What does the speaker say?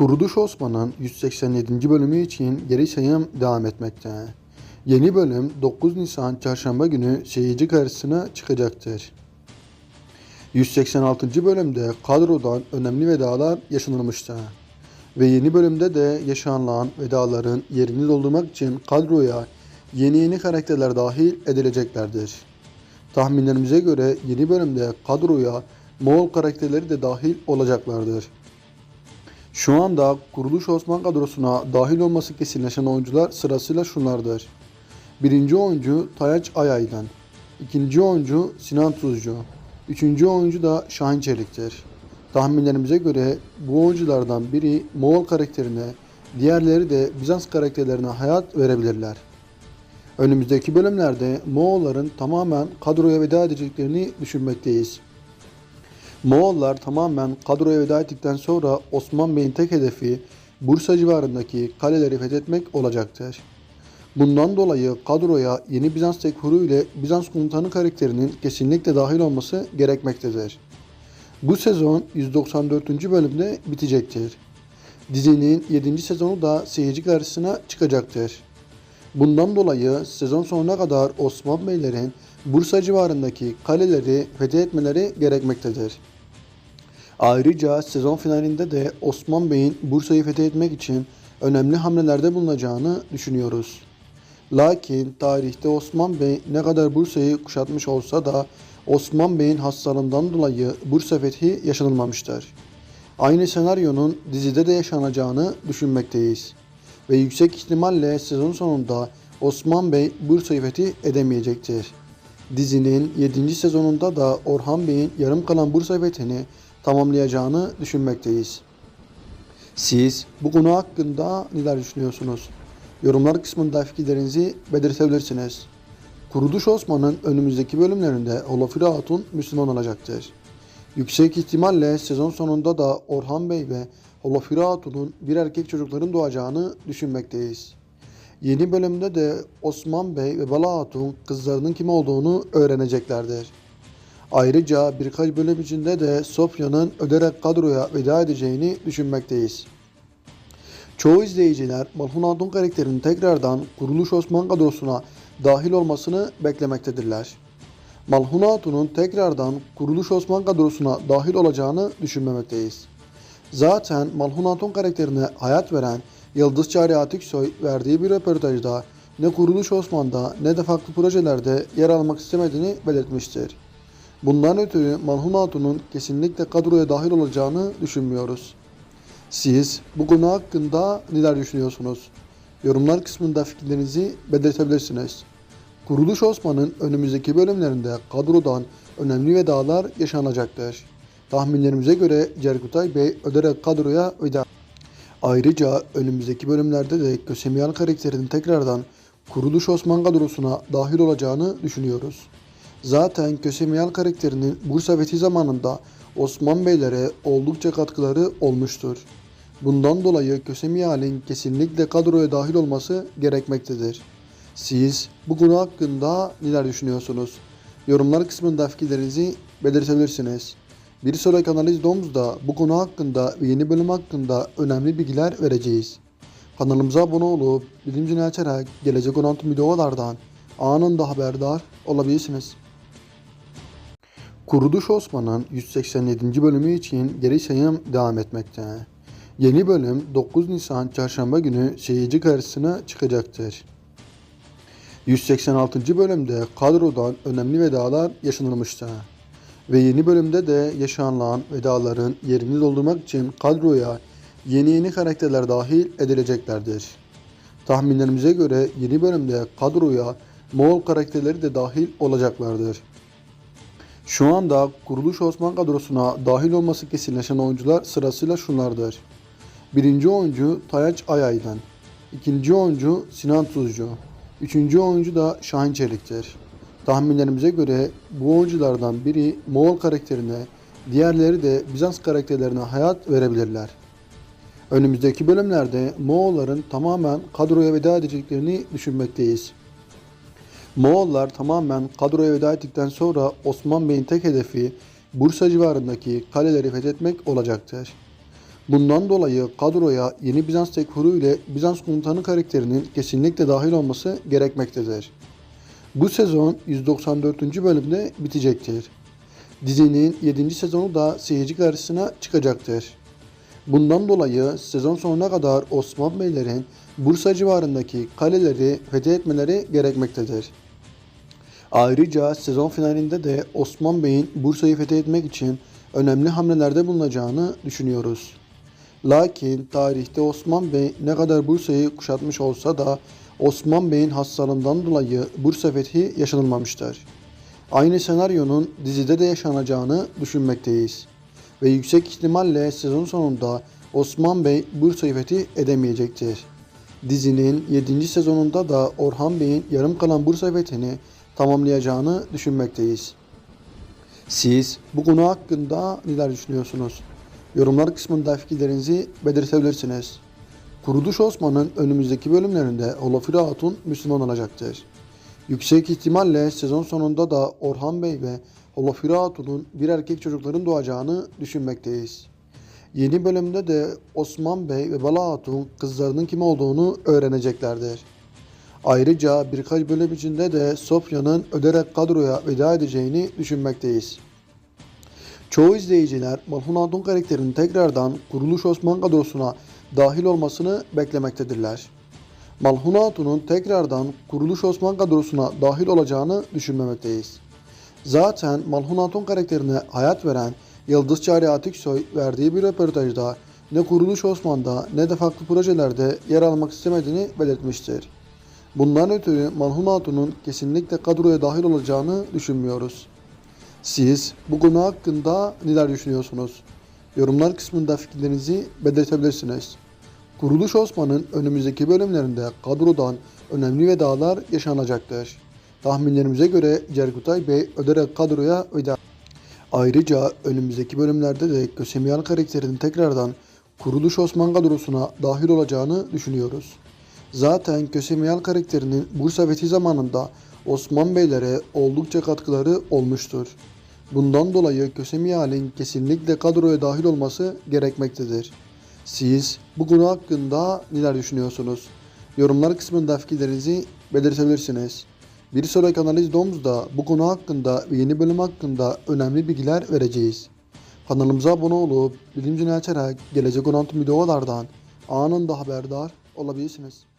Kuruluş Osman'ın 187. bölümü için geri sayım devam etmekte. Yeni bölüm 9 Nisan Çarşamba günü seyirci karşısına çıkacaktır. 186. bölümde kadrodan önemli vedalar yaşanılmıştı. Ve yeni bölümde de yaşanılan vedaların yerini doldurmak için kadroya yeni yeni karakterler dahil edileceklerdir. Tahminlerimize göre yeni bölümde kadroya Moğol karakterleri de dahil olacaklardır. Şu anda kuruluş Osman kadrosuna dahil olması kesinleşen oyuncular sırasıyla şunlardır. Birinci oyuncu Tayaç Ayay'dan. ikinci oyuncu Sinan Tuzcu. Üçüncü oyuncu da Şahin Çelik'tir. Tahminlerimize göre bu oyunculardan biri Moğol karakterine, diğerleri de Bizans karakterlerine hayat verebilirler. Önümüzdeki bölümlerde Moğolların tamamen kadroya veda edeceklerini düşünmekteyiz. Moğollar tamamen kadroya veda ettikten sonra Osman Bey'in tek hedefi Bursa civarındaki kaleleri fethetmek olacaktır. Bundan dolayı kadroya yeni Bizans tekfuru ile Bizans komutanı karakterinin kesinlikle dahil olması gerekmektedir. Bu sezon 194. bölümde bitecektir. Dizinin 7. sezonu da seyirci karşısına çıkacaktır. Bundan dolayı sezon sonuna kadar Osman Beylerin Bursa civarındaki kaleleri fethetmeleri gerekmektedir. Ayrıca sezon finalinde de Osman Bey'in Bursa'yı fethetmek için önemli hamlelerde bulunacağını düşünüyoruz. Lakin tarihte Osman Bey ne kadar Bursa'yı kuşatmış olsa da Osman Bey'in hastalığından dolayı Bursa fethi yaşanılmamıştır. Aynı senaryonun dizide de yaşanacağını düşünmekteyiz. Ve yüksek ihtimalle sezon sonunda Osman Bey Bursa'yı fethi edemeyecektir. Dizinin 7. sezonunda da Orhan Bey'in yarım kalan Bursa fethini tamamlayacağını düşünmekteyiz. Siz bu konu hakkında neler düşünüyorsunuz? Yorumlar kısmında fikirlerinizi belirtebilirsiniz. Kuruluş Osman'ın önümüzdeki bölümlerinde Holofira Hatun Müslüman olacaktır. Yüksek ihtimalle sezon sonunda da Orhan Bey ve Holofira Hatun'un bir erkek çocukların doğacağını düşünmekteyiz. Yeni bölümde de Osman Bey ve Bala Hatun kızlarının kim olduğunu öğreneceklerdir. Ayrıca birkaç bölüm içinde de Sofya'nın öderek kadroya veda edeceğini düşünmekteyiz. Çoğu izleyiciler Malhun Hatun karakterinin tekrardan Kuruluş Osman kadrosuna dahil olmasını beklemektedirler. Malhun Hatun'un tekrardan Kuruluş Osman kadrosuna dahil olacağını düşünmemekteyiz. Zaten Malhun Hatun karakterine hayat veren Yıldız Çağrı Atiksoy verdiği bir röportajda ne Kuruluş Osman'da ne de farklı projelerde yer almak istemediğini belirtmiştir. Bundan ötürü Malhun Hatun'un kesinlikle kadroya dahil olacağını düşünmüyoruz. Siz bu konu hakkında neler düşünüyorsunuz? Yorumlar kısmında fikirlerinizi belirtebilirsiniz. Kuruluş Osman'ın önümüzdeki bölümlerinde kadrodan önemli vedalar yaşanacaktır. Tahminlerimize göre Cerkutay Bey öderek kadroya veda. Ayrıca önümüzdeki bölümlerde de Kösemiyal karakterinin tekrardan Kuruluş Osman kadrosuna dahil olacağını düşünüyoruz. Zaten Kösemiyal karakterinin Bursa fethi zamanında Osman Beylere oldukça katkıları olmuştur. Bundan dolayı Kösemiyal'in kesinlikle kadroya dahil olması gerekmektedir. Siz bu konu hakkında neler düşünüyorsunuz? Yorumlar kısmında fikirlerinizi belirtebilirsiniz. Bir sonraki analiz domuzda bu konu hakkında ve yeni bölüm hakkında önemli bilgiler vereceğiz. Kanalımıza abone olup bildirim zilini açarak gelecek olan videolardan anında haberdar olabilirsiniz. Kuruluş Osman'ın 187. bölümü için geri sayım devam etmekte. Yeni bölüm 9 Nisan Çarşamba günü seyirci karşısına çıkacaktır. 186. bölümde kadrodan önemli vedalar yaşanılmıştı. Ve yeni bölümde de yaşanılan vedaların yerini doldurmak için kadroya yeni yeni karakterler dahil edileceklerdir. Tahminlerimize göre yeni bölümde kadroya Moğol karakterleri de dahil olacaklardır. Şu anda Kuruluş Osman kadrosuna dahil olması kesinleşen oyuncular sırasıyla şunlardır. Birinci oyuncu Tayaç Ayay'dan. ikinci oyuncu Sinan Tuzcu. Üçüncü oyuncu da Şahin Çelik'tir. Tahminlerimize göre bu oyunculardan biri Moğol karakterine, diğerleri de Bizans karakterlerine hayat verebilirler. Önümüzdeki bölümlerde Moğolların tamamen kadroya veda edeceklerini düşünmekteyiz. Moğollar tamamen kadroya veda ettikten sonra Osman Bey'in tek hedefi Bursa civarındaki kaleleri fethetmek olacaktır. Bundan dolayı kadroya yeni Bizans tekfuru ile Bizans komutanı karakterinin kesinlikle dahil olması gerekmektedir. Bu sezon 194. bölümde bitecektir. Dizinin 7. sezonu da seyirci karşısına çıkacaktır. Bundan dolayı sezon sonuna kadar Osman Beylerin Bursa civarındaki kaleleri fethetmeleri gerekmektedir. Ayrıca sezon finalinde de Osman Bey'in Bursa'yı fethetmek için önemli hamlelerde bulunacağını düşünüyoruz. Lakin tarihte Osman Bey ne kadar Bursa'yı kuşatmış olsa da Osman Bey'in hastalığından dolayı Bursa fethi yaşanılmamıştır. Aynı senaryonun dizide de yaşanacağını düşünmekteyiz. Ve yüksek ihtimalle sezon sonunda Osman Bey Bursa'yı fethi edemeyecektir. Dizinin 7. sezonunda da Orhan Bey'in yarım kalan Bursa fethini tamamlayacağını düşünmekteyiz. Siz bu konu hakkında neler düşünüyorsunuz? Yorumlar kısmında fikirlerinizi belirtebilirsiniz. Kuruluş Osman'ın önümüzdeki bölümlerinde Olafira Hatun Müslüman olacaktır. Yüksek ihtimalle sezon sonunda da Orhan Bey ve Olafira Hatun'un bir erkek çocukların doğacağını düşünmekteyiz. Yeni bölümde de Osman Bey ve Bala Hatun kızlarının kim olduğunu öğreneceklerdir. Ayrıca birkaç bölüm içinde de Sofya'nın öderek kadroya veda edeceğini düşünmekteyiz. Çoğu izleyiciler Malhun Hatun karakterinin tekrardan Kuruluş Osman kadrosuna dahil olmasını beklemektedirler. Malhun Hatun'un tekrardan Kuruluş Osman kadrosuna dahil olacağını düşünmemekteyiz. Zaten Malhun Hatun karakterine hayat veren Yıldız Çağrı Atiksoy verdiği bir röportajda ne Kuruluş Osman'da ne de farklı projelerde yer almak istemediğini belirtmiştir. Bundan ötürü Malhun Hatun'un kesinlikle kadroya dahil olacağını düşünmüyoruz. Siz bu konu hakkında neler düşünüyorsunuz? Yorumlar kısmında fikirlerinizi belirtebilirsiniz. Kuruluş Osman'ın önümüzdeki bölümlerinde kadrodan önemli vedalar yaşanacaktır. Tahminlerimize göre Cerkutay Bey öderek kadroya veda. Ayrıca önümüzdeki bölümlerde de Kösemiyal karakterinin tekrardan Kuruluş Osman kadrosuna dahil olacağını düşünüyoruz. Zaten Kösemiyal karakterinin Bursa fethi zamanında Osman Beylere oldukça katkıları olmuştur. Bundan dolayı Kösemiyal'in kesinlikle kadroya dahil olması gerekmektedir. Siz bu konu hakkında neler düşünüyorsunuz? Yorumlar kısmında fikirlerinizi belirtebilirsiniz. Bir sonraki analiz domuzda bu konu hakkında ve yeni bölüm hakkında önemli bilgiler vereceğiz. Kanalımıza abone olup bildirim zilini açarak gelecek olan tüm videolardan anında haberdar olabilirsiniz.